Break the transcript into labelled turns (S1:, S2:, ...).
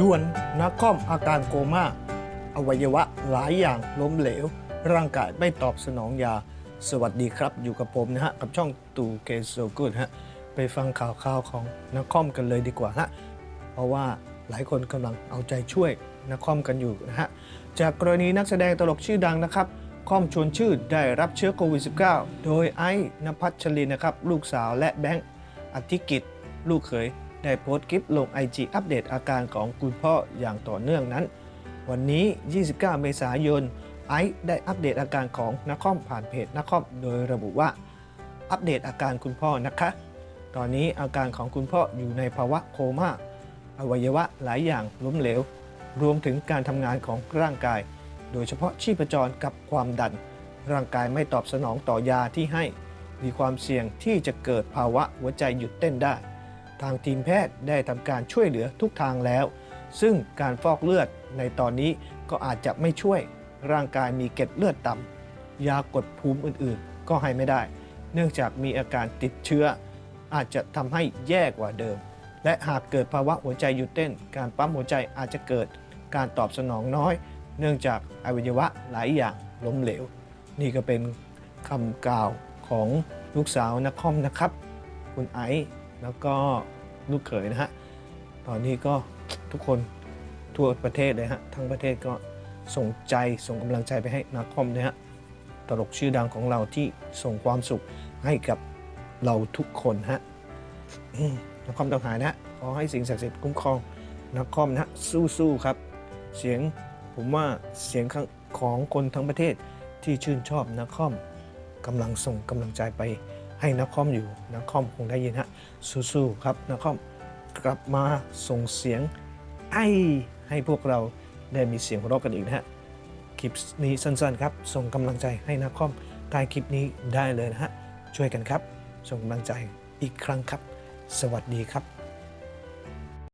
S1: ด่วนนักคอมอาการโกมาอวัยวะหลายอย่างล้มเหลว ร่างกายไม่ตอบสนองยา สวัสดีครับอยู่กับผมนะฮะ กับช่องตู่เกสโซกูดฮะ ไปฟังข่าวข่าวของนักคอมกันเลยดีกว่าฮะ เพราะว่าหลายคนกำลังเอาใจช่วยนักคอมกันอยู่นะฮะ จากกรณีนักแสดงตลกชื่อดังนะครับคอมชวนชื่อได้รับเชื้อโควิด -19 โดยไอ้นภัชรินนะครับ ลูกสาวและแบงค์อธิกิจ ลูกเขย ได้โพสต์คลิปลง IG อัปเดตอาการของคุณพ่ออย่างต่อเนื่องนั้น วันนี้ 29 เมษายน ไอซ์ได้อัปเดตอาการของนักคอมผ่านเพจนักคอมโดยระบุว่า อัปเดตอาการคุณพ่อนะคะ ตอนนี้อาการของคุณพ่ออยู่ในภาวะโคม่า อวัยวะหลายอย่างล้มเหลว รวมถึงการทำงานของร่างกาย โดยเฉพาะชีพจรกับความดัน ร่างกายไม่ตอบสนองต่อยาที่ให้ มีความเสี่ยงที่จะเกิดภาวะหัวใจหยุดเต้นได้ ทางทีมแพทย์ได้ทำการช่วยเหลือทุกทางแล้ว ซึ่งการฟอกเลือดในตอนนี้ก็อาจจะไม่ช่วย ร่างกายมีเกล็ดเลือดต่ำยากดภูมิอื่นๆ ก็ให้ไม่ได้ เนื่องจากมีอาการติดเชื้อ อาจจะทำให้แย่กว่าเดิม และหากเกิดภาวะหัวใจหยุดเต้น การปั๊มหัวใจอาจจะเกิดการตอบสนองน้อย เนื่องจากอวัยวะหลายอย่างล้มเหลว นี่ก็เป็นคำกล่าวของลูกสาวนักคอมนะครับ คุณไอซ์ แล้วก็ลูกเขยนะฮะ ตอนนี้ก็ทุกคนทั่วประเทศเลยฮะ ทั้งประเทศก็ส่งใจส่งกำลังใจไปให้นักคอมนะฮะ ตลกชื่อดังของเราที่ส่งความสุขให้กับเราทุกคนฮะนักคอมต้องหายนะขอให้สิ่งศักดิ์สิทธิ์คุ้มครองนักคอมนะฮะสู้ๆครับ เสียงผมว่าเสียงของคนทั้งประเทศที่ชื่นชอบนักคอมกำลังส่งกำลังใจไป ให้นักคอมอยู่นักคอมคงได้ยินฮะสู้ๆครับนักคอมกลับมาส่งเสียงไอ้ให้พวกเราได้มีเสียงหัวเรากันอีกนะฮะคลิปนี้สั้นๆครับส่งกำลังใจให้นักคอมใต้คลิปนี้ได้เลยนะฮะช่วยกันครับ ส่งกำลังใจอีกครั้งครับ สวัสดีครับ